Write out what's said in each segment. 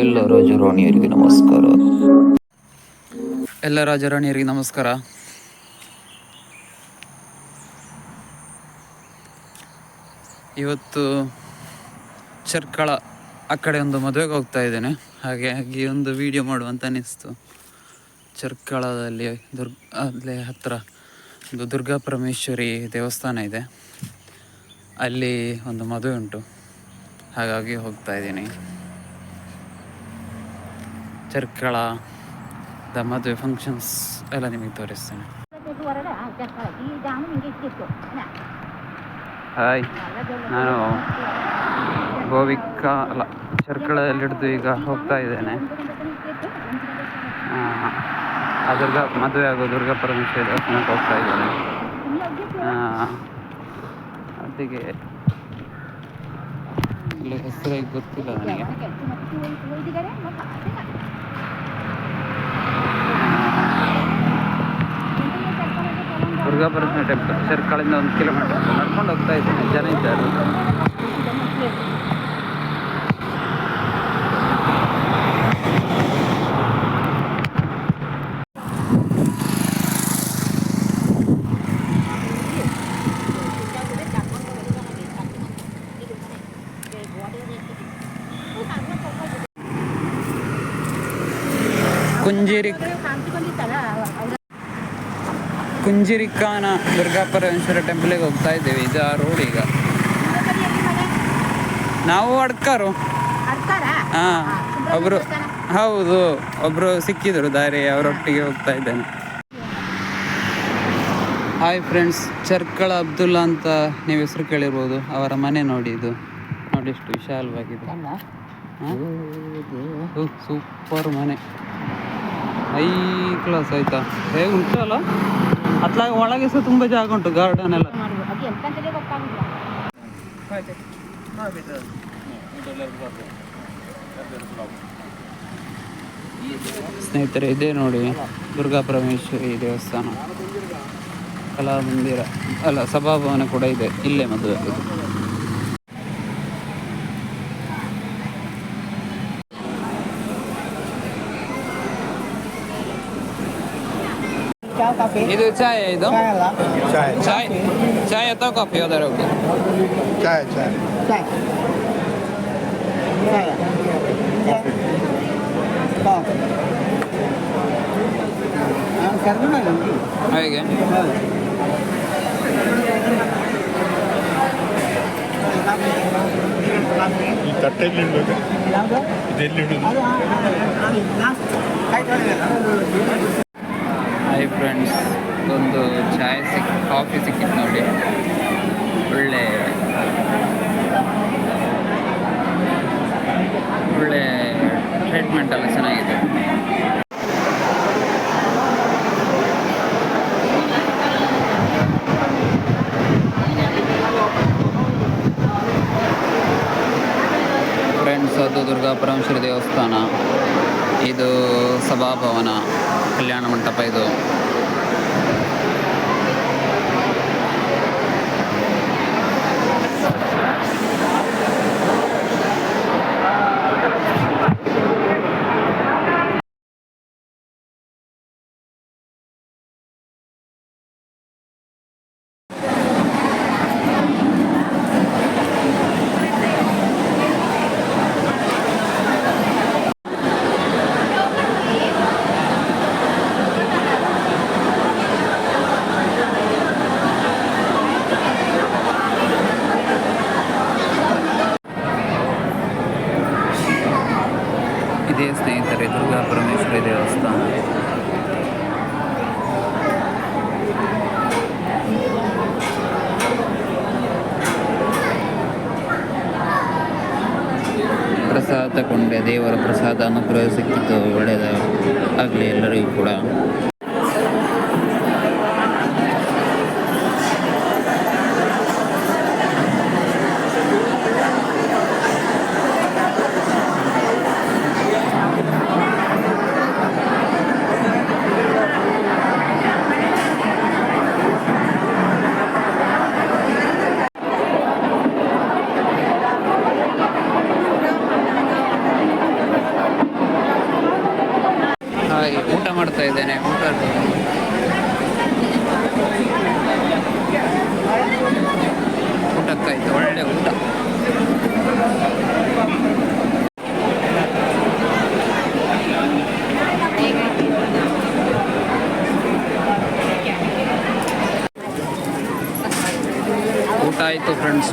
ಎಲ್ಲ ರಾಜರಾಣಿಯರಿಗೆ ನಮಸ್ಕಾರ. ಎಲ್ಲ ರಾಜರಾಣಿಯರಿಗೆ ನಮಸ್ಕಾರ. ಇವತ್ತು ಚರ್ಕಳ ಆ ಕಡೆ ಒಂದು ಮದುವೆಗೆ ಹೋಗ್ತಾ ಇದ್ದೇನೆ. ಹಾಗಾಗಿ ಒಂದು ವಿಡಿಯೋ ಮಾಡುವಂತ ಅನ್ನಿಸ್ತು. ಚರ್ಕಳದಲ್ಲಿ ದುರ್ಗ, ಅಲ್ಲೇ ಹತ್ತಿರ ಒಂದು ದುರ್ಗಾ ಪರಮೇಶ್ವರಿ ದೇವಸ್ಥಾನ ಇದೆ. ಅಲ್ಲಿ ಒಂದು ಮದುವೆ ಉಂಟು. ಹಾಗಾಗಿ ಹೋಗ್ತಾ ಇದ್ದೀನಿ. ಚರ್ಕಳದ ಮದುವೆ ಫಂಕ್ಷನ್ಸ್ ಎಲ್ಲ ನಿಮಗೆ ತೋರಿಸ್ತೇನೆ. ಹಾಯ್ ನಾನು ಗೋವಿಕ ಅಲ್ಲ ಚರ್ಕಳದಲ್ಲಿ ಹಿಡಿದು ಈಗ ಹೋಗ್ತಾ ಇದ್ದೇನೆ. ಆ, ದುರ್ಗಾ ಮದುವೆ ಆಗೋ ದುರ್ಗಾ ಪರಮೇಶ್ವರಿ ದೇವಸ್ಥಾನಕ್ಕೆ ಹೋಗ್ತಾ ಇದ್ದೇನೆ. ಅದಕ್ಕೆ ಇಲ್ಲಿ ಹೆಸರಾಗಿ ಗೊತ್ತಿಲ್ಲ ನನಗೆ. ದುರ್ಗಾ ಪರಮೇಶ್ವರಿ ಟೆಂಪಲ್ ಚರ್ಕಳಿಂದ ಒಂದು ಕಿಲೋಮೀಟರ್ ನಡ್ಕೊಂಡು ಹೋಗ್ತಾ ಇದ್ದೀನಿ. ಜನ ಇದ್ದಾರೆ. ಕುಂಜಿರಿ ಕುಂಜಿರಿಕಾನ ದುರ್ಗಾ ಪರಮೇಶ್ವರ ಟೆಂಪಲ್ಗೆ ಹೋಗ್ತಾ ಇದ್ದೇವೆ. ಇದು ಆ ರೋಡ್ ಈಗ. ನಾವು ಅಡ್ಕಾರು. ಹಾ. ಒಬ್ರು ಹೌದು ಒಬ್ರು ಸಿಕ್ಕಿದ್ರು ದಾರಿ ಅವರೊಟ್ಟಿಗೆ ಹೋಗ್ತಾ ಇದ್ದೇನೆ. ಹಾಯ್ ಫ್ರೆಂಡ್ಸ್ ಚರ್ಕಳ ಅಬ್ದುಲ್ಲಾ ಅಂತ ನೀವು ಹೆಸರು ಕೇಳಿರ್ಬೋದು. ಅವರ ಮನೆ ನೋಡಿ ಇದು. ನೋಡಿ ಎಷ್ಟು ವಿಶಾಲವಾಗಿದೆ. ಸೂಪರ್ ಮನೆ. ಐ ಕ್ಲಾಸ್ ಆಯ್ತಾ? ಹೇಗೆ ಉಂಟಲ್ಲ? ಅತ್ಲಾಗ ಒಳಗೆ ಸಹ ತುಂಬ ಜಾಗ ಉಂಟು ಗಾರ್ಡನ್ ಎಲ್ಲ. ಸ್ನೇಹಿತರೆ ಇದೇ ನೋಡಿ ದುರ್ಗಾ ಪರಮೇಶ್ವರಿ ದೇವಸ್ಥಾನ. ಕಲಾಮಂದಿರ ಅಲ್ಲ ಸಭಾಭವನ ಕೂಡ ಇದೆ ಇಲ್ಲೇ ಮದುವೆ ಕಾಫಿ ಇದು ಚಾಯ್ ಇದು ಅಲ್ಲ ಚಾಯ್ ಚಾಯ್ ಚಾಯ್ ಅಥವಾ ಕಾಫಿ ಯಾವ್ದಾರು ಓಕೆ ಚಾಯ್ ಚಾಯ್ ಚಾಯ್ ಹಾಗೆ ಈ ತಟ್ಟೆ ಇಲ್ಲಿಡೋದು ಇದೆಲ್ಲಿಡೋದು ಹಾಯ್ ಫ್ರೆಂಡ್ಸ್, ಒಂದು ಚಾಯ್ ಸಿಕ್, ಕಾಫಿ ಸಿಕ್ಕಿತ್ತು ನೋಡಿ. ಒಳ್ಳೆ ಒಳ್ಳೆ ಟ್ರೀಟ್ಮೆಂಟ್ ಎಲ್ಲ ಚೆನ್ನಾಗಿದೆ. ಫ್ರೆಂಡ್ಸ್, ಅದು ದುರ್ಗಾ ಪರಮೇಶ್ವರಿ ದೇವಸ್ಥಾನ. ಸಭಾಭವನ ಕಲ್ಯಾಣ ಮಂಟಪ ಇದು ಇದೇ ಸ್ನೇಹಿತರೆ ದುರ್ಗಾ ಪರಮೇಶ್ವರಿ ದೇವಸ್ಥಾನ ಪ್ರಸಾದ ತಗೊಂಡೆ ದೇವರ ಪ್ರಸಾದ ಅನುಗ್ರಹ ಸಿಕ್ಕಿತು ಒಳ್ಳೆಯದ ಆಗಲಿ ಎಲ್ಲರಿಗೂ ಕೂಡ.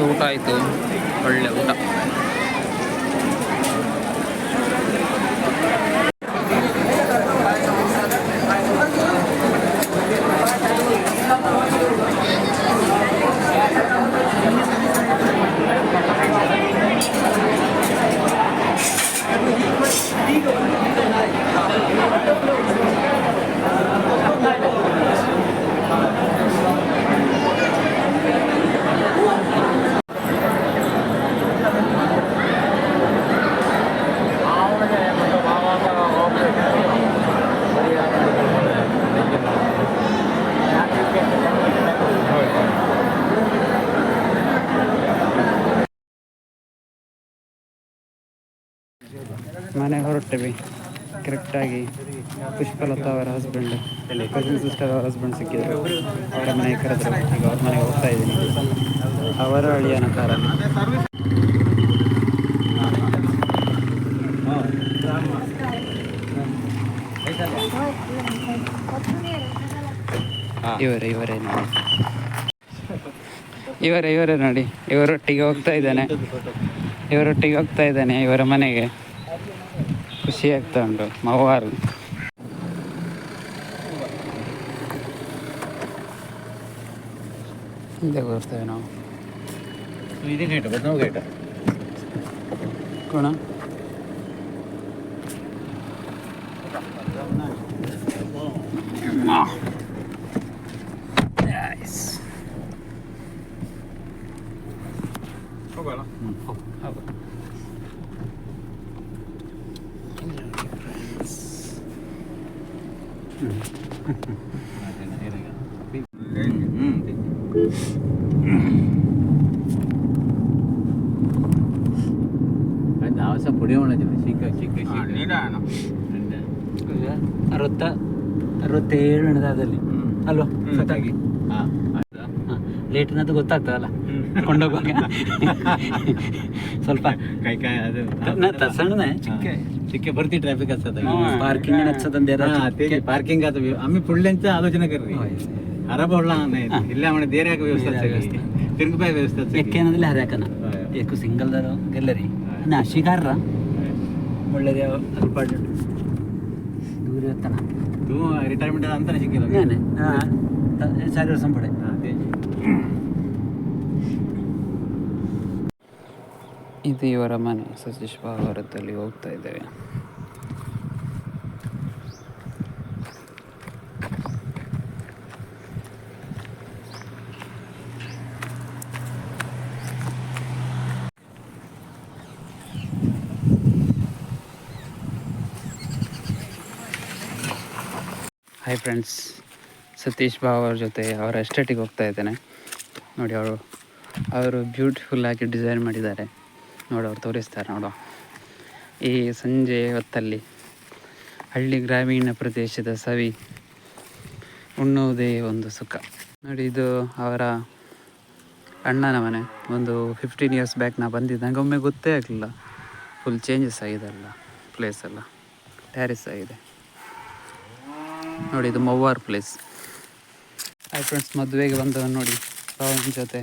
ಊಟ ಆಯಿತು. ಒಳ್ಳೆ ಊಟ. ಮನೆಗೆ ಕರೆಕ್ಟಾಗಿ ಪುಷ್ಪಲತಾ ಅವರ ಹಸ್ಬೆಂಡ್ ಕಸಿನ್ ಸಿಸ್ಟರ್ ಅವರ ಹಸ್ಬೆಂಡ್ ಸಿಕ್ಕಿದ್ರು ಅವರ ಮನೆಗೆ ಕರೆದ್ರು. ಈಗ ಅವ್ರ ಮನೆಗೆ ಹೋಗ್ತಾ ಇದ್ದೀನಿ. ಅವರ ಅಳಿಯನ ನಕಾರ. ಇವರೇ ಇವರೇ ನೋಡಿ. ಇವರೇ ಇವರೇ ನೋಡಿ. ಇವರೊಟ್ಟಿಗೆ ಹೋಗ್ತಾ ಇದ್ದಾನೆ. ಇವರೊಟ್ಟಿಗೆ ಹೋಗ್ತಾ ಇದ್ದಾನೆ ಇವರ ಮನೆಗೆ. ಖುಷಿ ಆಗ್ತಾ ಉಂಟು ಮವಾರು. ಹಿಂದೆ ಬರ್ತೇವೆ ನಾವು. ಬದನಾವು ಗೇಟ ಕೋಣ ಹೋಗೋಣ ಹೌದು ಅವಸ ಪುಡಿ ಮಾಡೋದು ಚಿಕ್ಕ ಚಿಕ್ಕ ಅರವತ್ತ ಅರವತ್ತೇಳು ಹಣದಲ್ಲಿ ಅಲ್ವಾ ಸತ್ತಾಗಿ ಲೇಟಿನದ್ದು ಗೊತ್ತಾಗ್ತದಲ್ಲ ಕೊಂಡೋಗುವಾಗ ಸ್ವಲ್ಪ ಕೈ ಕಾಯಿ ಅದು ಸಣ್ಣನೆ ಚಿಕ್ಕ. ಸಿಕ್ಕೇ ಬರ್ತಿ ಟ್ರಾಫಿಕ್ ಹಚ್ಚದ ಪಾರ್ಕಿಂಗ್ ಹಚ್ಚದಂದ ಪಾರ್ಕಿಂಗ್ ಆತ ಅಮ್ಮಿ ಫುಲ್ ಎಂತ ಆಲೋಚನೆ ಕರ್ರಿ. ಅರಬ ಉಳ್ಳ ಇಲ್ಲ ಅವನೇ ಬೇರೆ ಯಾಕೆ ವ್ಯವಸ್ಥೆ ತಿರುಗುಪಾಯ ವ್ಯವಸ್ಥೆ ಸಿಕ್ಕೇನದಲ್ಲಿ ಹರ್ಯಾಕನ. ಏಕು ಸಿಂಗಲ್ ದರ ಗೆಲ್ಲರಿ ನಾ ಶಿಕಾರ ಒಳ್ಳೆಯ ಸ್ವಲ್ಪ ದೂರ ಇರ್ತಾನ ತೂ ರಿಟೈರ್ಮೆಂಟ್ ಅಂತಾನೆ ಸಿಕ್ಕಿಲ್ಲ ಸಾರಿ ಸಂಪಡೆ ಇದು ಇವರ ಮನೆ. ಸತೀಶ್ ಭಾವರದಲ್ಲಿ ಹೋಗ್ತಾ ಇದ್ದೇವೆ. ಹಾಯ್ ಫ್ರೆಂಡ್ಸ್ ಸತೀಶ್ ಅವ್ರ ಜೊತೆ ಅವರ ಎಸ್ಟೇಟಿಗೆ ಹೋಗ್ತಾ ಇದ್ದೇನೆ. ನೋಡಿ, ಅವರು ಅವರು ಬ್ಯೂಟಿಫುಲ್ಲಾಗಿ ಡಿಸೈನ್ ಮಾಡಿದ್ದಾರೆ. ನೋಡಿ, ಅವ್ರು ತೋರಿಸ್ತಾರೆ ನೋಡು. ಈ ಸಂಜೆ ಹೊತ್ತಲ್ಲಿ ಹಳ್ಳಿ ಗ್ರಾಮೀಣ ಪ್ರದೇಶದ ಸವಿ ಉಣ್ಣುವುದೇ ಒಂದು ಸುಖ. ನೋಡಿ, ಇದು ಅವರ ಅಣ್ಣನ ಮನೆ. ಒಂದು ಫಿಫ್ಟೀನ್ ಇಯರ್ಸ್ ಬ್ಯಾಕ್ ನಾ ಬಂದಿದ್ದೆ. ನನಗೆ ಒಮ್ಮೆ ಗೊತ್ತೇ ಆಗಲಿಲ್ಲ. ಫುಲ್ ಚೇಂಜಸ್ ಆಗಿದೆ ಅಲ್ಲ ಪ್ಲೇಸ್ ಎಲ್ಲ. ಟ್ಯಾರಿಸ್ ಆಗಿದೆ. ನೋಡಿ, ಇದು ಮವ್ವಾರ್ ಪ್ಲೇಸ್ ಹಾಯ್ ಫ್ರೆಂಡ್ಸ್ ಮದುವೆಗೆ ಬಂದವನು ನೋಡಿ. ಪವನ್ ಜೊತೆ.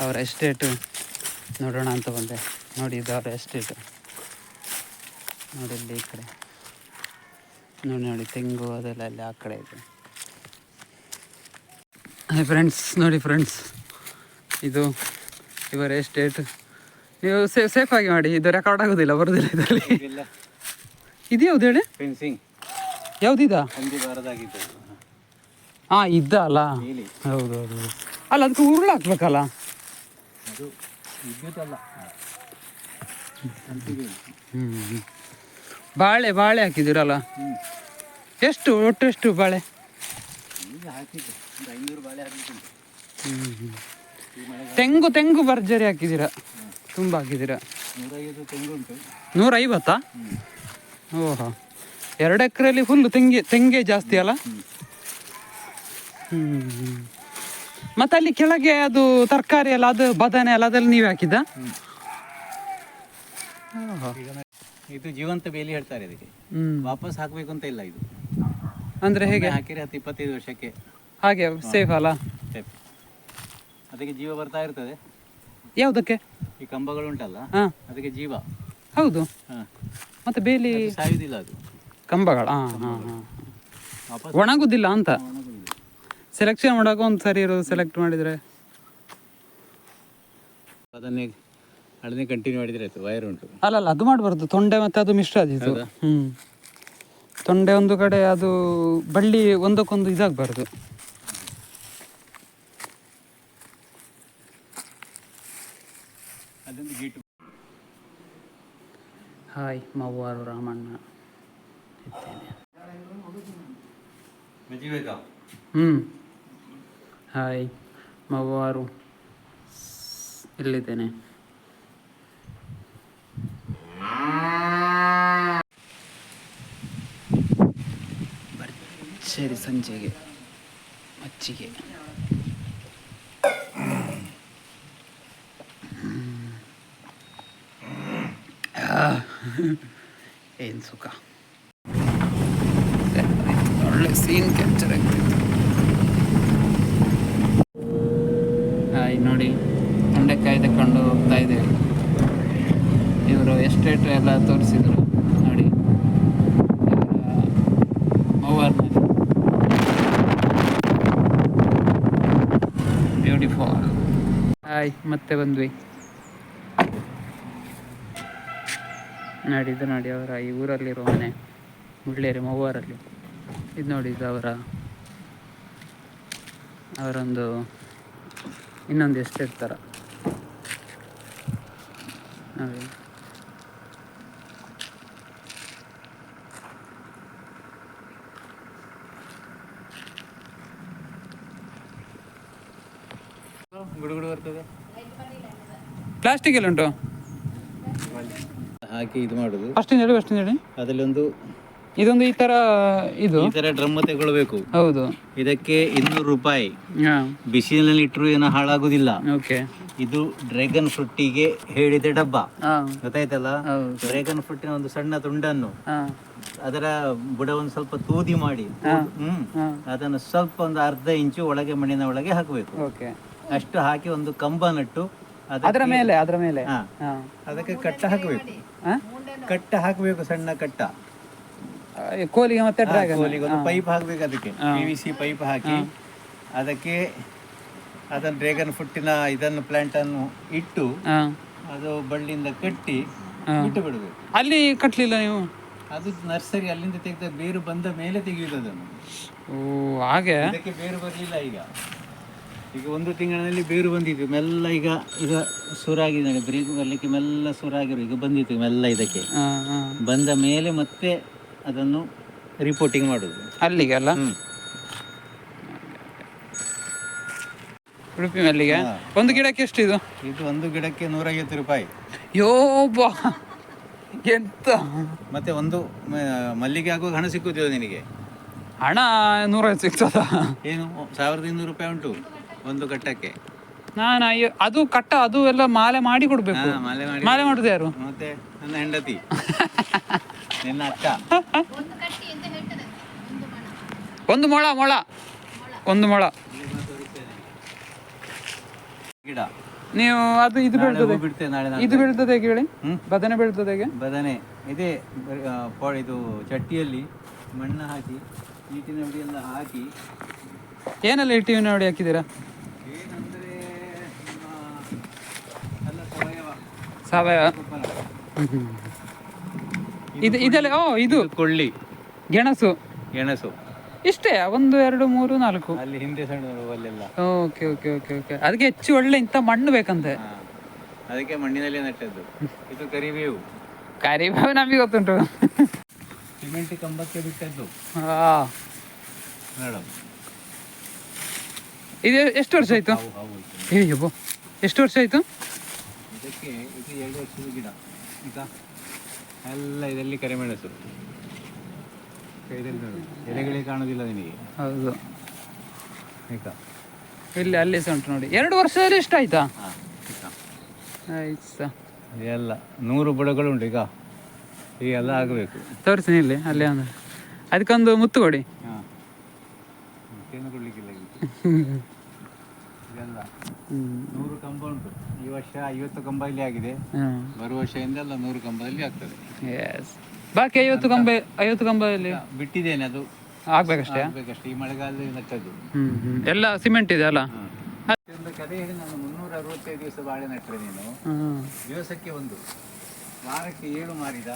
ಅವರ ಎಸ್ಟೇಟು ನೋಡೋಣ ಅಂತ ಬಂದೆ. ನೋಡಿ ದಾರ ಎಸ್ಟೇಟ್ ನೋಡಿ ಇಲ್ಲಿ ಈ ಕಡೆ. ನೋಡಿ ನೋಡಿ ತೆಂಗು ಅದೆಲ್ಲ ಅಲ್ಲಿ ಆ ಕಡೆ ಇದೆ. ಹಾಯ್ ಫ್ರೆಂಡ್ಸ್ ನೋಡಿ ಫ್ರೆಂಡ್ಸ್ ಇದು ಇವರ ಎಸ್ಟೇಟ್ ನೀವು ಸೇಫ್ ಸೇಫಾಗಿ ಮಾಡಿ ಇದು ರೆಕಾರ್ಡ್ ಆಗೋದಿಲ್ಲ ಬರೋದಿಲ್ಲ ಇದರಲ್ಲಿ. ಇದು ಯಾವ್ದು ಹೇಳಿ? ಫೆನ್ಸಿಂಗ್ ಯಾವುದಿದಾ? ಹಾಂ ಇದ್ದ ಅಲ್ಲ? ಹೌದೌದು. ಹೌದು ಹೌದು ಅಲ್ಲ ಅದಕ್ಕೆ ಉರುಳು ಹಾಕ್ಬೇಕಲ್ಲ ಅಲ್ಲ ಹ್ಞೂ ಬಾಳೆ ಬಾಳೆ ಹಾಕಿದ್ದೀರಲ್ಲ? ಎಷ್ಟು ಒಟ್ಟು ಎಷ್ಟು ಬಾಳೆ? ಹ್ಞೂ ತೆಂಗು ತೆಂಗು ಭರ್ಜರಿ ಹಾಕಿದ್ದೀರಾ? ತುಂಬ ಹಾಕಿದ್ದೀರಾ? ನೂರೈವತ್ತು? ಓಹೋ. ಎರಡು ಎಕರೆಯಲ್ಲಿ ಫುಲ್ಲು ತೆಂಗೆ ತೆಂಗೆ ಜಾಸ್ತಿ ಅಲ್ಲ? ಹ್ಮ್ ಮತ್ತೆ ಅಲ್ಲಿ ಕೆಳಗೆ ಅದು ತರಕಾರಿ ಎಲ್ಲ, ಅದು ಬದನೆ ಎಲ್ಲ, ಅದೆಲ್ಲ ನೀವೇ ಹಾಕಿದ್ದ? ಇದು ಜೀವಂತ ಬೇಲಿ ಹೇಳ್ತಾರೆ ಇದಕ್ಕೆ. ಹ್ಮ್. ವಾಪಸ್ ಹಾಕ್ಬೇಕು ಅಂತ ಇಲ್ಲ ಇದು. ಅಂದ್ರೆ ಹೇಗೆ? ಹಾಕಿರಿ ಹತ್ತು ಇಪ್ಪತ್ತೈದು ವರ್ಷಕ್ಕೆ. ಹಾಗೆ ಸೇಫ್ ಅಲ್ಲ? ಸೇಫ್ ಅದಕ್ಕೆ ಜೀವ ಬರ್ತಾ ಇರ್ತದೆ. ಯಾವುದಕ್ಕೆ? ಈ ಕಂಬಗಳು ಉಂಟಲ್ಲ? ಹಾ. ಅದಕ್ಕೆ ಜೀವ. ಹೌದು. ಹಾ. ಮತ್ತೆ ಬೇಲಿ ಅದು ಸಾಯುವುದಿಲ್ಲ ಅದು. ಕಂಬಗಳ ಹಾ ಹಾ ಹಾ. ವಾಪಸ್ ಒಣಗುದಿಲ್ಲ ಅಂತ? ಒಣಗುದಿಲ್ಲ. ಸೆಲೆಕ್ಷನ್ ಮಾಡಾಕ ಒಂದು ಸರಿ ಇರೋದು ಸೆಲೆಕ್ಟ್ ಮಾಡಿದ್ರೆ? ಅದನ್ನೇ ಅದನ್ನೇ ಕಂಟಿನ್ಯೂ ಮಾಡಿದ್ರೆ ಆಯ್ತು ವೈರ್ ಉಂಟು. ಅಲ್ಲಲ್ಲ ಅದು ಮಾಡಬಾರ್ದು ತೊಂಡೆ ಮತ್ತೆ ಅದು ಮಿಶ್ರ ಆದಿತ್ತು ಹ್ಞೂ ತೊಂಡೆ ಒಂದು ಕಡೆ ಅದು ಬಳ್ಳಿ ಒಂದಕ್ಕೊಂದು ಇದಾಗಬಾರ್ದು. ಹಾಯ್ ಮವ್ವಾರು ರಾಮಣ್ಣ. ಹ್ಞೂ ಹಾಯ್ ಮವ್ವಾರು. ಇಲ್ಲಿದ್ದೇನೆ. ಭರ್ಜರಿ ಸಂಜೆಗೆ ಮಚ್ಚಿಗೆ ಏನು ಸುಖ. ಒಳ್ಳೆ ಸೀನ್ ಕ್ಯಾಪ್ಚರ್ ಆಗ್ತಿತ್ತು. ಹಾಯ್, ನೋಡಿ, ತೊಂಡೆಕಾಯಿ ಕಂಡು ಹೋಗ್ತಾ ಇದ್ದೇವೆ. ಇವರು ಎಸ್ಟೇಟ್ ಎಲ್ಲ ತೋರಿಸಿದ್ರು. ಹಾಯ್ ಮತ್ತೆ ಬಂದ್ವಿ. ನಾಡಿದ್ದು ನೋಡಿ ಅವರ ಈ ಊರಲ್ಲಿರೋ ಮನೆ, ಮುಳ್ಳೇರಿ ಮವ್ವಾರಲ್ಲಿ ಇದು ನೋಡಿ, ಇದು ಅವರ, ಅವರೊಂದು ಇನ್ನೊಂದು ಎಸ್ಟೇಟ್ ಥರ. ನೋಡಿ ಗುಡುಗುಡು ಬರ್ತದೆ. ಪ್ಲಾಸ್ಟಿಕ್ ಎಲ್ಲ ಉಂಟು? ಹಾಕಿ ಇದು ಮಾಡುದು. ಅಷ್ಟೇ ಹೇಳಿ ಅಷ್ಟೇ ಹೇಳಿ. ಅದರಲ್ಲಿ ಒಂದು ಇದೊಂದು ಈ ತರ ಇದು? ಈ ತರ ಡ್ರಮ್ ತಗೊಳ್ಬೇಕು. ಹೌದು. ಇದಕ್ಕೆ ಇನ್ನೂರು ರೂಪಾಯಿ. ಬಿಸಿಲಿನಲ್ಲಿ ಇಟ್ಟರು ಏನೋ ಹಾಳಾಗುದಿಲ್ಲ. ಓಕೆ ಇದು ಡ್ರ್ಯಾಗನ್ ಫ್ರೂಟಿಗೆ ಹೇಳಿದ ಡಬ್ಬ. ಹಾಂ. ಗೊತ್ತಾಯ್ತಲ್ಲ? ಡ್ರ್ಯಾಗನ್ ಫ್ರೂಟಿನ ಒಂದು ಸಣ್ಣ ತುಂಡನ್ನು ಅದರ ಬುಡವನ್ನು ಸ್ವಲ್ಪ ತೂದಿ ಮಾಡಿ ಹ್ಮ್ ಹಾಂ. ಅದನ್ನು ಸ್ವಲ್ಪ ಒಂದು ಅರ್ಧ ಇಂಚು ಒಳಗೆ ಮಣ್ಣಿನ ಒಳಗೆ ಹಾಕಬೇಕು. ಓಕೆ ಅಷ್ಟು ಹಾಕಿ ಒಂದು ಕಂಬ ನಟ್ಟು ಅದಕ್ಕೆ- ಅದರ ಮೇಲೆ ಅದರ ಮೇಲೆ. ಹಾ. ಹಾಂ. ಅದಕ್ಕೆ ಕಟ್ಟ ಹಾಕಬೇಕು. ಆ? ಕಟ್ಟ ಹಾಕಬೇಕು ಸಣ್ಣ ಕಟ್ಟ. ಕೋಲಿಗೆ ಮತ್ತೆ ಡ್ರ್ಯಾಗನ್ ಕೋಲಿಗೆ ಒಂದು ಪೈಪ್ ಹಾಕ್ಬೇಕು ಅದಕ್ಕೆ. ಪಿ ವಿ ಸಿ ಪೈಪ್ ಹಾಕಿ ಅದಕ್ಕೆ ಅದನ್ನ ಡ್ರ್ಯಾಗನ್ ಫುಟ್ಟಿನ ಇದನ್ನು ಪ್ಲಾಂಟ್ ಅನ್ನು ಇಟ್ಟು ಹಾಂ. ಅದು ಬಳ್ಳಿಯಿಂದ ಕಟ್ಟಿ. ಬಿಟ್ಟು ಬಿಡಬೇಕು ಅಲ್ಲಿ ಕಟ್ಟಲಿಲ್ಲ ನೀವು? ಅದು ನರ್ಸರಿ ಅಲ್ಲಿಂದ ತೆಗೆದ ಬೇರು ಬಂದ ಮೇಲೆ ತೆಗೆಯುದು ಅದನ್ನು. ಓ ಹಾಗೆ? ಅದಕ್ಕೆ ಬೇರು ಬರಲಿಲ್ಲ ಈಗ. ಈಗ ಒಂದು ತಿಂಗಳಲ್ಲಿ ಬೇರು ಬಂದಿತ್ತು ಮೆಲ್ಲ ಈಗ ಈಗ ಸುರಾಗಿದ್ದಾನೆ ಬ್ರೇಕ್ ಬರಲಿಕ್ಕೆ ಮೆಲ್ಲ ಸುರಾಗಿರು ಈಗ ಬಂದಿತ್ತು ಮೆಲ್ಲ ಇದಕ್ಕೆ. ಬಂದ ಮೇಲೆ ಮತ್ತೆ ಅದನ್ನು ರಿಪೋರ್ಟಿಂಗ್ ಮಾಡುದು. ಅಲ್ಲಿಗೆ ಅಲ್ಲ. ಉಡುಪಿ ಮಲ್ಲಿಗೆ ಒಂದು ಗಿಡಕ್ಕೆ ಎಷ್ಟು ಇದು ಇದು ಒಂದು ಗಿಡಕ್ಕೆ ನೂರೈವತ್ತು ರೂಪಾಯಿ. ಯೋಬ್ಬ ಎಂತ? ಮತ್ತೆ ಒಂದು ಮಲ್ಲಿಗೆ ಆಗುವಾಗ ಹಣ ಸಿಕ್ಕುದಿಲ್ಲ ನಿನಗೆ? ಹಣ ನೂರೈವತ್ತು ಸಿಗ್ತದ? ಏನು? ಸಾವಿರದ ಇನ್ನೂರು ರೂಪಾಯಿ ಉಂಟು. ಒಂದು ಕಟ್ಟಕ್ಕೆ ನಾನು ಅಯ್ಯೋ ಅದು ಕಟ್ಟ ಅದು ಎಲ್ಲ ಮಾಲೆ ಮಾಡಿ ಕೊಡ್ಬೇಕು. ಹಾ, ಮಾಲೆ ಮಾಡಿ. ಮಾಲೆ ಮಾಡುದು ಯಾರು? ಮತ್ತೆ ನನ್ನ ಹೆಂಡತಿ. ನಿನ್ನ ಅಕ್ಕ. ಒಂದು ಮೊಳ. ಮೊಳ ಒಂದು ಮೊಳ. ಗಿಡ. ನೀವು ಅದು ಇದು ನಾಳೆ ಬಿಡ್ತೇನೆ ನಾಳೆ. ಇದು ಬೆಳ್ತದೆ ಹೇಗೆ ಹೇಳಿ? ಹ್ಮ್? ಬದನೆ ಬೆಳ್ತದೆ ಹೇಗೆ? ಬದನೆ. ಇದೇ ಆ, ಪೊ- ಇದು ಚಟ್ಟಿಯಲ್ಲಿ ಮಣ್ಣು ಹಾಕಿ ನೀಟಿನ ಹುಡಿ ಎಲ್ಲ ಹಾಕಿ. ಏನೆಲ್ಲ ಇಟ್ಟಿವಿ ನೋಡಿ ಹಾಕಿದ್ದೀರಾ ಏನಂದ್ರೆ ನಿಮ್ಮ ಎಲ್ಲ ಸಾವಯವ ಸಾವಯವ. ಇದು ಇದೆಲ್ಲ ಓ ಇದು ಕೊಳ್ಳಿ. ಗೆಣಸು. ಗೆಣಸು. ಇಷ್ಟೇ ಒಂದು ಎರಡು ಮೂರು ನಾಲ್ಕು. ಅಲ್ಲಿ ಹಿಂದೆ ಸಣ್ಣ ಓಕೆ ಓಕೆ ಓಕೆ ಓಕೆ. ಅದಕ್ಕೆ ಹೆಚ್ಚು ಒಳ್ಳೆ ಇಂಥ ಮಣ್ಣು ಬೇಕಂತೆ. ಅದಕ್ಕೆ ಮಣ್ಣಿನಲ್ಲಿ ನೆಟ್ಟದ್ದು. ಇದು ಕರಿಬೇವು. ಕರಿಬೇವು ನಮಗೆ ಗೊತ್ತುಂಟು. ಸಿಮೆಂಟ್ ಕಂಬಕ್ಕೆ ಬಿಟ್ಟದ್ದು. ಹಾ. ಮೇಡಮ್ ಇದು ಎಷ್ಟು ವರ್ಷ ಆಯಿತು? ಎಷ್ಟು ವರ್ಷ ಆಯ್ತು? ಇದಕ್ಕೆ ಇದು ಎರಡು ವರ್ಷದ ಗಿಡ ಈಗ ಎಲ್ಲ ಇದರಲ್ಲಿ ಕರಿಮೆಣಸು ಕೈದಲ್ಲಿ ನೋಡಿ ಎಲೆಗಳೇ ಕಾಣೋದಿಲ್ಲ ನಿನಗೆ. ಹೌದು. ಆಯ್ತಾ? ಇಲ್ಲಿ ಅಲ್ಲಿ ಸಹ ಉಂಟು ನೋಡಿ. ಎರಡು ವರ್ಷದಲ್ಲಿ ಎಷ್ಟು ಆಯ್ತಾ? ಹಾಂ ಆಯ್ತು? ಸಹ ಎಲ್ಲ ನೂರು ಬುಡಗಳು ಉಂಟು ಈಗ. ಹೀಗೆಲ್ಲ ಆಗಬೇಕು. ತೋರಿಸ್ತೀನಿ ಇಲ್ಲಿ ಅಲ್ಲಿ ಒಂದು ಅದಕ್ಕೊಂದು ಮುತ್ತು ಕೊಡಿ ಹಾಂ ಕೊಡ್ಲಿಕ್ಕಿಲ್ಲ ಹ್ಮ್. ನೂರು ಕಂಬ ಉಂಟು. ಈ ವರ್ಷ ಐವತ್ತು ಕಂಬ ಇಲ್ಲಿ ಆಗಿದೆ. ಹ್ಮ್. ಬರುವ ವರ್ಷದಿಂದ ಎಲ್ಲ ನೂರು ಕಂಬದಲ್ಲಿ ಆಗ್ತದೆ. ಬಾಕಿ ಐವತ್ತು ಕಂಬ ಐವತ್ತು ಕಂಬದಲ್ಲಿ ಬಿಟ್ಟಿದ್ದೇನೆ ಅದು. ಆಗ್ಬೇಕಷ್ಟೇ? ಆಗ್ಬೇಕಷ್ಟೇ. ಈ ಮಳೆಗಾಲದಲ್ಲಿ ನಟ್ಟದ್ದು. ಎಲ್ಲ ಸಿಮೆಂಟ್ ಇದೆ ಅಲ್ಲ? ಒಂದು ಕಥೆ ಹೇಳಿ ನಾನು ಮುನ್ನೂರ ಅರವತ್ತೈದು ದಿವಸ ಬಾಳೆ ನಟ್ಟರೆ ನೀನು. ದಿವಸಕ್ಕೆ ಒಂದು. ವಾರಕ್ಕೆ ಏಳು ಮಾರಿದ.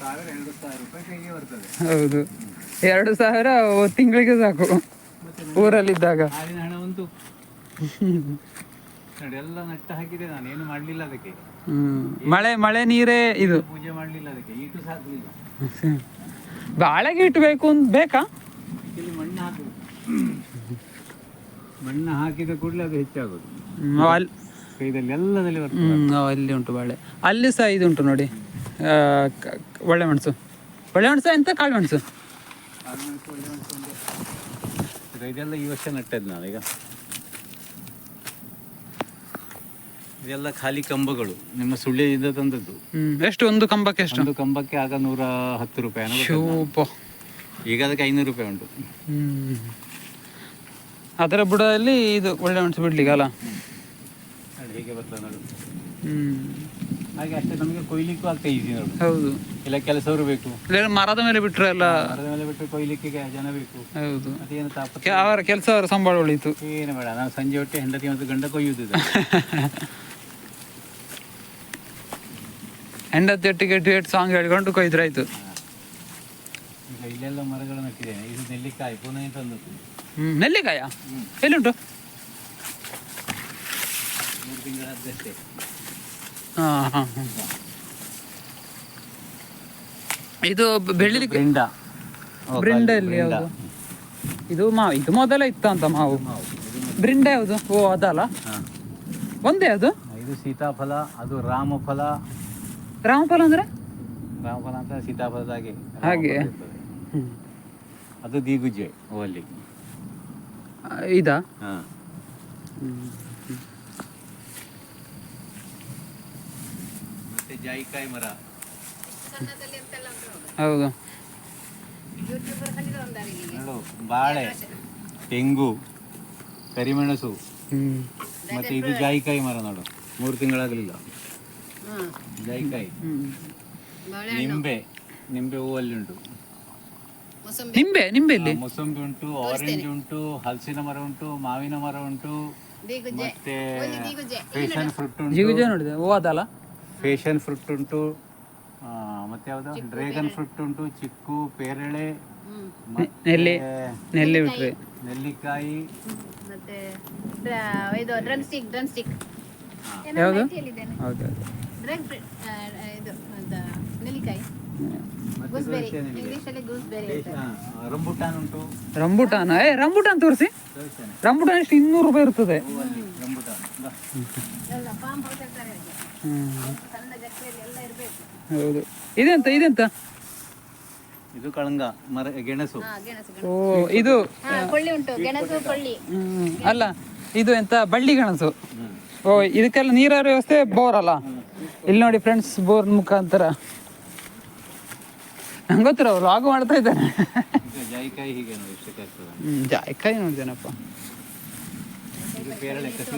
ಸಾವಿರ ಎರಡು ಸಾವಿರ ರೂಪಾಯಿ ಕೈಗೆ ಬರ್ತದೆ. ಹೌದು. ಎರಡು ಸಾವಿರ ತಿಂಗಳಿಗೆ ಸಾಕು. ಊರಲ್ಲಿದ್ದಾಗ. ಹಾಲಿನ ಹಣ ನೋಡಿ ಎಲ್ಲ ನಟ್ಟ ಹಾಕಿದೆ ನಾನು ಏನು ಮಾಡಲಿಲ್ಲ ಅದಕ್ಕೆ. ಮಳೆ ಮಳೆ ನೀರೇ ಇದು. ಪೂಜೆ ಮಾಡಲಿಲ್ಲ ಅದಕ್ಕೆ ಈಟು ಸಾಕಲಿಲ್ಲ. ಬಾಳೆಗೆ ಇಟ್ಬೇಕು ಅಂತ ಬೇಕಾ? ಇಲ್ಲಿ ಮಣ್ಣು ಹಾಕಬೇಕು ಮಣ್ಣು ಹಾಕಿದ ಕೂಡಲೇ ಅದು ಹೆಚ್ಚಾಗೋದು. ಅಲ್ಲಿ ಅಲ್- ಕೈದಲ್ಲಿ ಎಲ್ಲದಲ್ಲಿ ಬರ್ತದೆ. ಅಲ್ಲಿ ಉಂಟು ಬಾಳೆ. ಅಲ್ಲಿ ಸಹ ಇದು ಉಂಟು ನೋಡಿ. ಒಳ್ಳೆ ಮೆಣಸು. ಒಳ್ಳೆ ಮೆಣಸು ಎಂತ? ಕಾಳು ಮೆಣಸು. ಇದೆಲ್ಲ ಈ ವರ್ಷ ನಟ್ಟದ್ದು ನಾವೀಗ. ಈಗ ಇದೆಲ್ಲ ಖಾಲಿ ಕಂಬಗಳು ನಿಮ್ಮ ಸುಳ್ಳಿಯಿಂದ ತಂದದ್ದು. ಹ್ಮ್ ಎಷ್ಟು? ಒಂದು ಕಂಬಕ್ಕೆ ಎಷ್ಟು? ಒಂದು ಕಂಬಕ್ಕೆ ಆಗ ನೂರ ಹತ್ತು ರೂಪಾಯಿ ಶೂಪ. ಈಗ ಅದಕ್ಕೆ ಐನೂರು ರೂಪಾಯಿ ಉಂಟು. ಹ್ಮ್. ಅದರ ಬುಡದಲ್ಲಿ ಇದು ಒಳ್ಳೆ ಮೆಣಸು ಬಿಡ್ಲಿಕ್ಕೆ ಅಲ್ಲ? ಹೇಗೆ ಬರ್ತದೆ ನೋಡು ಹ್ಮ್. ಹಾಗೆ ಅಷ್ಟೇ ನಮಗೆ ಕೊಯ್ಲಿಕ್ಕೂ ಆಗ್ತಾ ಈಸಿ ನೋಡು. ಹೌದು. ಇಲ್ಲ ಕೆಲಸವರು ಬೇಕು. ಇಲ್ಲ ಮರದ ಮೇಲೆ ಬಿಟ್ರೆ ಎಲ್ಲ ಮರದ ಮೇಲೆ ಬಿಟ್ಟು ಕೊಯ್ಲಿಕ್ಕೆ ಜನ ಬೇಕು. ಹೌದು. ಅದೇನು ತಾಪ ಕೆ- ಅವರ ಕೆಲಸ ಅವರ ಸಂಬಳ ಉಳಿತು. ಏನು ಬೇಡ ನಾವು ಸಂಜೆ ಹೊಟ್ಟೆ ಹೆಂಡತಿ ಮತ್ತು ಗಂಡ ಕೊಯ್ಯುವುದು ಇದು. ಹೆಂಡತಿ ಒಟ್ಟಿಗೆ ಡ್ಯೂಯೆಟ್ ಸಾಂಗ್ ಹೇಳ್ಕೊಂಡು ಕೊಯ್ದ್ರಾಯ್ತು. ಈಗ ಇಲ್ಲೆಲ್ಲ ಮರಗಳು ನಟ್ಟಿದ್ದೇನೆ ಇದು ನೆಲ್ಲಿಕಾಯಿ ಪುನಃ ತಂದದ್ದು. ಹ್ಮ್ ನೆಲ್ಲಿಕಾಯ? ಎಲ್ಲಿಂಟು? ಮೂರು ತಿಂಗಳದ್ದಷ್ಟೇ ಹಾ ಹಾ ಹಾ. ಇದು ಬೆಳಿಲಿಕ್ಕೆ ಬ್ರಿಂಡ. ಬ್ರಿಂಡಲ್ಲಿ ಯಾವುದು? ಇದು ಮಾವು ಇದು ಮೊದಲ ಇತ್ತು ಅಂತ ಮಾವು. ಬ್ರಿಂಡ ಯಾವುದು? ಓ ಅದಲ್ಲ. ಹಾಂ. ಒಂದೇ ಅದು? ಇದು ಸೀತಾಫಲ ಅದು ರಾಮಫಲ. ರಾಮಫಲ ಅಂದ್ರೆ? ರಾಮಫಲ ಅಂತ ಸೀತಾಫಲದ ಹಾಗೆ. ಹಾಗೆ? ಅದು ದಿಗುಜೆ ಆ, ಇದಾ? ಹಾಂ. ಮತ್ತೆ ಜಾಯಿಕಾಯಿ ಮರ. ಹೌದು. ನೋಡು ಬಾಳೆ ತೆಂಗು ಕರಿಮೆಣಸು. ಮತ್ತೆ ಇದು ಜಾಯಿಕಾಯಿ ಮರ ನೋಡು. ಮೂರು ತಿಂಗಳಾಗಲಿಲ್ಲ. ಜಾಯಿಕಾಯಿ. ಹ್ಮ್. ನಿಂಬೆ ನಿಂಬೆ ಹೂವಲ್ಲಿ ಉಂಟು. ನಿಂಬೆ ನಿಂಬೆ ಇಲ್ಲಿ? ಮೊಸಂಬಿ ಉಂಟು ಆರೆಂಜ್ ಉಂಟು ಹಲಸಿನ ಮರ ಉಂಟು ಮಾವಿನ ಮರ ಉಂಟು ಮತ್ತೆ ಫೇಷನ್ ಫ್ರೂಟ್ ಉಂಟು. ಫೇಷನ್ ಫ್ರೂಟ್ ಉಂಟು. ಮತ್ತೆ ಯಾವ್ದು? ಡ್ರ್ಯಾಗನ್ ಫ್ರೂಟ್ ಉಂಟು ಚಿಕ್ಕು ಪೇರಳೆ ನೆಲ್ಲಿ ನೆಲ್ಲಿ ಬಿಟ್ರಿ. ನೆಲ್ಲಿಕಾಯಿ. ಮತ್ತೆ ಇದು ಡ್ರಮ್ ಸ್ಟಿಕ್ ಡ್ರಮ್ ಸ್ಟಿಕ್ ಯಾವುದು? ಓಕೆ ಇದು ನೆಲ್ಲಿಕಾಯಿ. ರಂಬುಟಾನ್ ಉಂಟು. ರಂಬುಟಾನ್? ಏ ರಂಬುಟಾನ್ ತೋರಿಸಿ. ರಂಬುಟಾನ್ ಎಷ್ಟು ಇನ್ನೂರು ರೂಪಾಯಿ ಇರ್ತದೆ. ರಂಬುಟಾನ್. ಹೌದು. ಇದೆಂತ ಇದೆಂತ? ಇದು ಕಳಂಗ ಮರ ಗೆಣಸು. ಓ ಇದು ಕೊಳ್ಳಿ ಉಂಟು ಗೆಣಸು ಕೊಳ್ಳಿ. ಅಲ್ಲ ಇದು ಎಂತ ಬಳ್ಳಿ ಗೆಣಸು? ಓ ಇದಕ್ಕೆಲ್ಲ ನೀರಾವರಿ ವ್ಯವಸ್ಥೆ ಬೋರ್ ಅಲ್ಲ ಇಲ್ಲಿ ನೋಡಿ ಫ್ರೆಂಡ್ಸ್ ಬೋರ್ ಮುಖಾಂತರ. ನಂಗೆ ಗೊತ್ತಿರ ಲಾಗ್ ಮಾಡ್ತಾ ಇದ್ದಾರೆ. ಜಾಯ್ಕಾಯಿ ಜಾಯಿಕಾಯಿ ಹೀಗೆ ಜಾಯ್ಕಾಯಿ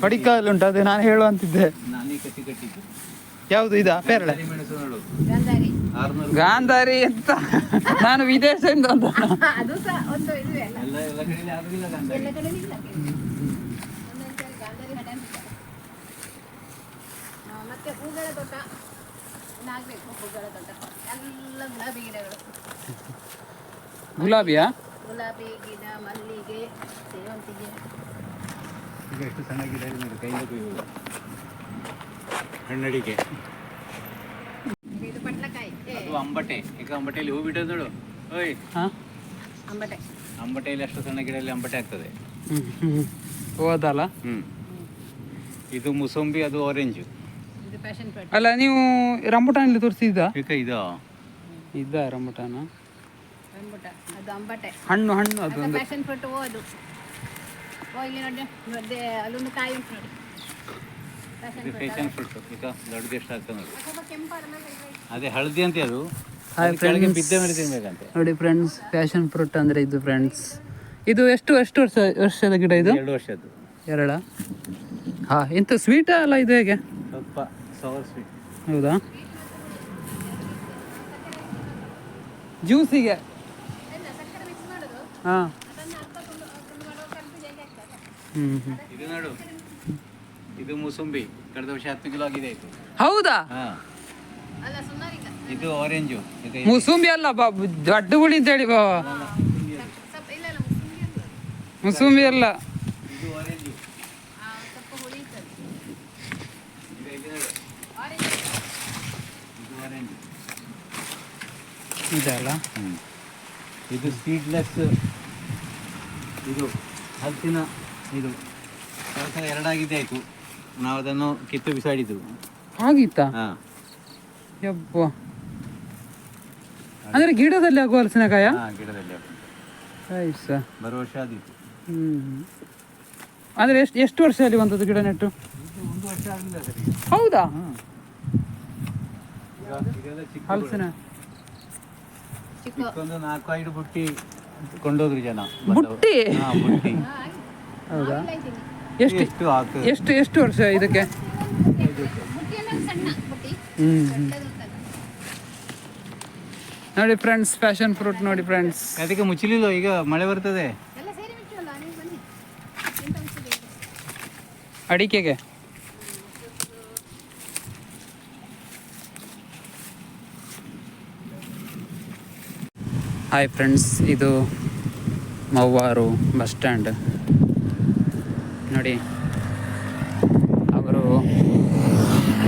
ಪಡಿಕಾಲ್ ಉಂಟು ಅದೇ ನಾನು ಹೇಳುವಂತಿದ್ದೆ ಯಾವ್ದು ಇದಾ? ಪೇರಳೆ. ಗಂಧಾರಿ ಗಾಂಧಾರಿ. ಅಂತ ನಾನು ವಿದೇಶದಿಂದ ಅಂತ ಗುಲಾಬಿಯಾ? ಗುಲಾಬಿ ಗಿಡ ಮಲ್ಲಿಗೆ ಸೇವಂತಿಗೆ. ಈಗ ಎಷ್ಟು ಚೆನ್ನಾಗಿದೆ ನೋಡಿ ಕೈಯಿಂದ ಕೊಯ್ಯುವುದು ಹಣ್ಣಡಿಕೆ ಇದು ಪಟ್ಲಕಾಯಿ. ಅದು ಅಂಬಟೆ. ಈಗ ಅಂಬಟೆಯಲ್ಲಿ ಹೂ ಬಿಟ್ಟದ್ದು ನೋಡು. ಓಯ್. ಹಾ? ಅಂಬಟೆ. ಅಂಬಟೆಯಲ್ಲಿ ಅಷ್ಟು ಸಣ್ಣ ಗಿಡದಲ್ಲಿ ಅಂಬಟೆ ಆಗ್ತದೆ. ಹೋದಲ್ಲ ಹ್ಮ್ ಇದು ಮುಸಂಬಿ ಅದು ಆರೆಂಜು ಇದು ಪ್ಯಾಷನ್ ಫ್ರೂಟ್ ಅಲ್ಲ ನೀವು ರಂಬುಟಾನಲ್ಲಿ ತೋರಿಸಿದ್ದ? ಈಗ ಇದು? ಇದ್ದ ರಂಬುಟಾನ? ರಂಬುಟ. ಅದು ಅಂಬಟೆ. ಹಣ್ಣು ಹಣ್ಣು ಅದು ಅದು ಒಂದು ಪ್ಯಾಷನ್ ಫ್ರೂಟ್ ಓ ಇಲ್ಲಿ ನೋಡಿ ಮತ್ತೆ ಅಲ್ಲೊಂದು ಕಾಯಿ ಉಂಟು ನೋಡಿ. ಪ್ಯಾಷನ್ ಇದು ಫ್ರೂಟ್ ಫೇಷನ್ ಫ್ರೂಟ್ ಈಗ ದೊಡ್ಡದು ಎಷ್ಟು ಆಗ್ತದೆ ನೋಡಿ ಅದೇ ಹಳದಿ ಅಂತ ಅದು. ಕೆಳಗೆ. ಬಿದ್ದ ಮೇಲೆ ತಿನ್ಬೇಕಂತೆ. ನೋಡಿ ಫ್ರೆಂಡ್ಸ್ ಪ್ಯಾಷನ್ ಫ್ರೂಟ್ ಅಂದ್ರೆ ಇದು ಫ್ರೆಂಡ್ಸ್ ಇದು ಎಷ್ಟು ಎಷ್ಟು ವರ್ಷ ವರ್ಷದ ಗಿಡ ಇದು? ಎರಡು ವರ್ಷದ್ದು. ಎರಡ? ಹಾ ಎಂತ ಸ್ವೀಟ ಅಲ್ಲ ಇದು ಹೇಗೆ? ಸ್ವಲ್ಪ ಸವರ್ ಸ್ವೀಟ್ ಹೌದಾ? ಜ್ಯೂಸಿಗೆ ಹಾ ಅದನ್ನು ಅರ್ಧ ಕೊಂಡು ಕೊಂಡು ಮಾಡುವ ಕರ್ದು ಹೇಗೆ ಆಗ್ತದೆ ಹ್ಮ್ ಹ್ಮ್. ಇದು ನೋಡು. ಇದು ಮೂಸಂಬಿ. ಕಳೆದ ವರ್ಷ ಹತ್ತು ಕಿಲೋ ಆಗಿದೆ ಆಯ್ತು ಹೌದಾ? ಹಾ. ಅಲ್ಲ ಸುಮಾರಿಲ್ಲ ಇದು ಆರೆಂಜು ಇದು ಮುಸುಂಬಿ ಅಲ್ಲ ಬಾಬು ದೊಡ್ಡ ಹುಳಿ ಅಂತ ಹೇಳಿ ಬಾಬಾ ಸ್ವಲ್ಪ ಇಲ್ಲ ಇಲ್ಲ ಮುಸ್ಲಿಂ ಅಲ್ಲ ಮುಸುಂಬಿ ಅಲ್ಲ. ಇದು ಆರೆಂಜು ಇದು ನೋಡು ಇದು ಆರೆಂಜು ಇದಲ್ಲ ಇದು ಸೀಡ್ಲೆಸ್ ಇದು ಹಲಸಿನ ಇದು ಕೆಲಸ ಎರಡಾಗಿದೆ ಆಯ್ತು. ನಾವು ಅದನ್ನು ಕಿತ್ತು ಬಿಸಾಡಿದ್ವು ಹಾಗಿತ್ತಾ ಹಾ. ಯಪ್ಪ ಅಂದ್ರೆ ಗಿಡದಲ್ಲಿ ಆಗುವ ಹಲಸಿನಕಾಯ ಹಾ ಗಿಡದಲ್ಲಿ ಹಾಕು. ಬರೋ ಬರುವ ವರ್ಷ ಆದಿತ್ತು ಹ್ಮ್ ಅಂದ್ರೆ ಎಷ್ಟು ಎಷ್ಟು ವರ್ಷದಲ್ಲಿ ಬಂದದ್ದು ಗಿಡ ನೆಟ್ಟು? ಒಂದು ವರ್ಷ ಆಗಲಿಲ್ಲ ಸರಿ ಹೌದಾ? ಈಗ ಇದೆಲ್ಲ ಚಿಕ್ಕ ಹಲಸಿನ ಚಿಕ್ಕ ಚಿಕ್ಕೊಂದು ನಾಲ್ಕು ಐದು ಬುಟ್ಟಿ ಕೊಂಡೋದ್ರು ಜನ. ಬುಟ್ಟಿ? ಹಾಂ ಬುಟ್ಟಿ. ಹೌದಾ? ಎಷ್ಟು ಎಷ್ಟು ಆಗ್ತದೆ? ಎಷ್ಟು ಎಷ್ಟು ವರ್ಷ ಇದಕ್ಕೆ. ನೋಡಿ ಫ್ರೆಂಡ್ಸ್ ಫ್ಯಾಷನ್ ಫ್ರೂಟ್ ನೋಡಿ ಫ್ರೆಂಡ್ಸ್ ಅದಕ್ಕೆ ಮುಚ್ಚಲಿಲ್ಲ ಈಗ ಮಳೆ ಬರ್ತದೆ? ಅಡಿಕೆಗೆ? ಹಾಯ್ ಫ್ರೆಂಡ್ಸ್ ಇದು ಮವ್ವಾರು ಬಸ್ ಸ್ಟ್ಯಾಂಡ್. ನೋಡಿ. ಅವರು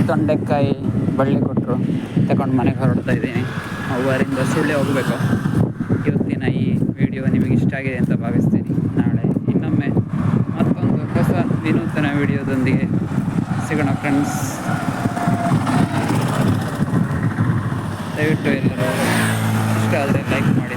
ತೊಂಡೆಕಾಯಿ ಬಳ್ಳಿ ಕೊಟ್ಟರು ತಗೊಂಡು ಮನೆಗೆ ಹೊರಡ್ತಾ ಇದ್ದೀನಿ. ಅವರಿಂದ ಸುಳ್ಳೆ ಹೋಗಬೇಕು. ಇವತ್ತಿನ ಈ ವಿಡಿಯೋ ನಿಮಗೆ ಇಷ್ಟ ಆಗಿದೆ ಅಂತ ಭಾವಿಸ್ತೀನಿ. ನಾಳೆ ಇನ್ನೊಮ್ಮೆ ಮತ್ತೊಂದು ಹೊಸ ವಿನೂತನ ವಿಡಿಯೋದೊಂದಿಗೆ ಸಿಗೋಣ ಫ್ರೆಂಡ್ಸ್ ದಯವಿಟ್ಟು ಎಲ್ಲರೂ ಇಷ್ಟ ಆದರೆ ಲೈಕ್ ಮಾಡಿ.